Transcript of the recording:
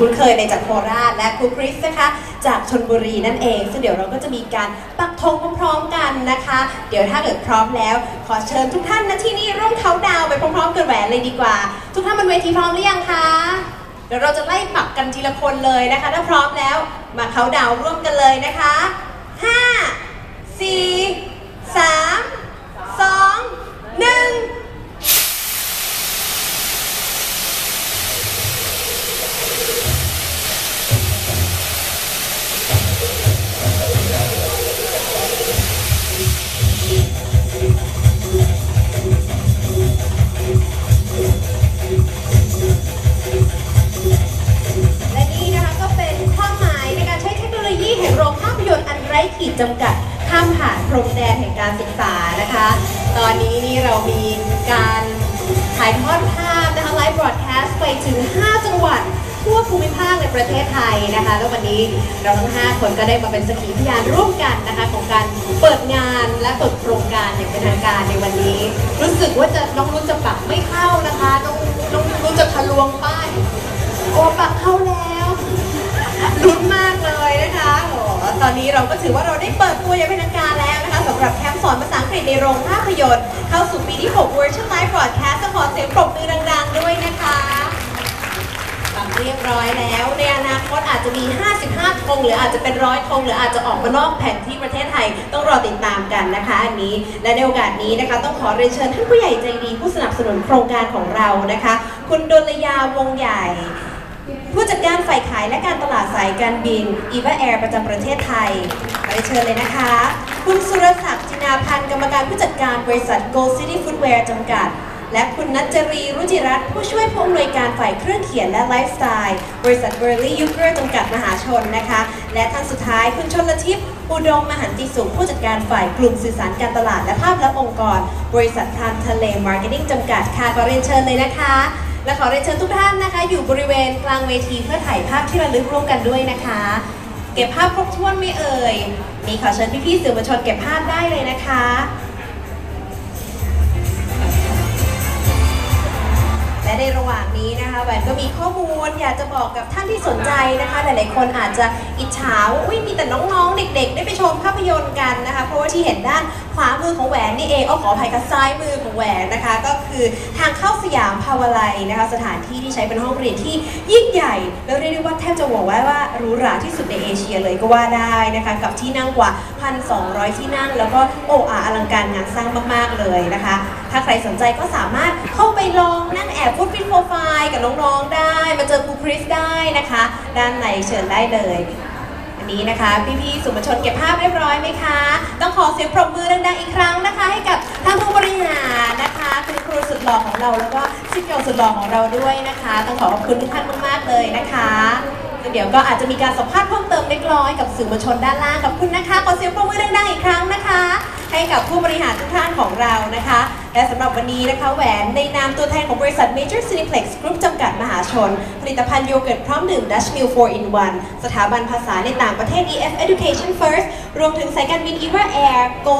คุ้นเคยในจากโคราชและครูคริสนะคะ จากชนบุรีนั่นเอง ซึ่งเดี๋ยวเราก็จะมีการปักธงพร้อมๆกันนะคะ เดี๋ยวถ้าเกิดพร้อมแล้ว ขอเชิญทุกท่านนะที่นี่ร่วมเขาดาวไปพร้อมๆกันแหวนเลยดีกว่า ทุกท่านบนเวทีพร้อมหรือยังคะเดี๋ยวเราจะไล่ปักกันทีละคนเลยนะคะ ถ้าพร้อมแล้วมาเขาดาวร่วมกันเลยนะคะ 5 ร้ขีดจำกัดข้ามผ่านพรมแดนแห่งการศึกษานะคะ ตอนนี้นี่เรามีการถ่ายทอดภาพนะคะไลฟ์บรอดแคสต์ไปถึง 5 จังหวัดทั่วภูมิภาคในประเทศไทยนะคะ แล้ววันนี้เราทั้ง 5 คนก็ได้มาเป็นสกีพยานร่วมกันนะคะ ของการเปิดงานและเปิดโครงการอย่างเป็นทางการในวันนี้ รู้สึกว่าจะน้องรุ่นจะปักไม่เข้านะคะ น้องน้องรุ่นจะทะลวงป้ายโอ้ปักเข้า เราก็ถือว่าเราได้เปิดตัวอย่างเป็นทางการแล้วนะคะสำหรับแคมป์สอนภาษาอังกฤษในโรงภาพยนตร์ เข้าสู่ปีที่ 6 Virtual Live Broadcast ขอเสียงปรบมือดังๆ ด้วยนะคะปักเรียบร้อยแล้ว ในอนาคตอาจจะมี 55ธงหรืออาจจะเป็นร้อยธงหรืออาจจะออกมานอกแผนที่ประเทศไทย ต้องรอติดตามกันนะคะ อันนี้ และในโอกาสนี้นะคะ ต้องขอเรียนเชิญท่านผู้ใหญ่ใจดีผู้สนับสนุนโครงการของเรานะคะ คุณดลยาวงใหญ่ ผู้จัดการฝ่ายขายและการตลาดสายการบิน e v a Air ประจำประเทศไทยขอเชิญเลยนะคะ คุณสุรศักดิ์จินาพันธ์กรรมการผู้จัดการบริษัท Gold City Footwear จำกัด และคุณนัจจรีรุจิรัตน์ผู้ช่วยผู้อำนวยการฝ่ายเครื่องเขียนและไลฟ์สไตล์ บริษัท b u r l e y u k e r จำกัดมหาชนนะคะ และท่านสุดท้ายคุณชนลทิพย์อุดมมหันติสุขผู้จัดการฝ่ายกลุ่มสื่อสารการตลาดและภาพลักษณ์องค์กร บริษัททานทะเลมาร์เก็ตติ้งจำกัดค่ะขอเรียนเชิญเลยนะคะ และขอเรียนเชิญทุกท่านนะคะ อยู่บริเวณกลางเวทีเพื่อถ่ายภาพที่ระลึกร่วมกันด้วยนะคะ เก็บภาพครบถ้วนไม่เอ่ย มีขอเชิญพี่ๆสื่อมวลชนเก็บภาพได้เลยนะคะและในระหว่างนี้นะคะแหวนก็มีข้อมูลอยากจะบอกกับท่านที่สนใจนะคะ หลายๆคนอาจจะอิจฉาว่าอุ้ยมีแต่น้องๆ เด็ก ๆ ได้ไปชมภาพยนตร์กันนะคะ เพราะว่าที่เห็นด้านขวามือของแหวนนี่เองเอาขออภัยค่ะซ้ายมือของแหวนนะคะ ก็คือทางเข้าสยามภาวไลยนะคะ สถานที่ที่ใช้เป็นห้องเรียนที่ยิ่งใหญ่ แล้วเรียกได้ว่าแทบจะบอกว่าว่าหรูหราที่สุดในเอเชียเลยก็ว่าได้นะคะ กับที่นั่งกว่า 1,200 ที่นั่ง แล้วก็โอ้อาอลังการงานสร้างมากๆเลยนะคะ ถ้าใครสนใจก็สามารถเข้าไปลองนั่งแอบฟุตฟิตโปรไฟล์กับน้องๆได้ มาเจอครูคริสได้นะคะ ด้านในเชิญได้เลย อันนี้นะคะ พี่ๆสื่อมวลชนเก็บภาพเรียบร้อยไหมคะ ต้องขอเสียงปรบมือดังๆอีกครั้งนะคะ ให้กับท่านผู้บริหารนะคะคุณครูสุดหล่อของเราแล้วก็สิทธิ์เก่าสุดหล่อของเราด้วยนะคะ ต้องขอขอบคุณทุกท่านมากๆเลยนะคะเดี๋ยวก็อาจจะมีการสัมภาษณ์เพิ่มเติมเล็กน้อยกับสื่อมวลชนด้านล่างขอบคุณนะคะขอเสียงปรบมือดังๆอีกครั้งนะคะ ให้กับผู้บริหารทุกท่านของเรานะคะ และสำหรับวันนี้นะคะแหวนในนามตัวแทนของบริษัท Major Cineplex Group จำกัดมหาชน ผลิตภัณฑ์โยเกิร์ตพร้อมดื่ม Dutch Mill 4 in 1 สถาบันภาษาในต่างประเทศ EF Education First รวมถึงสายการบิน EVA Air Go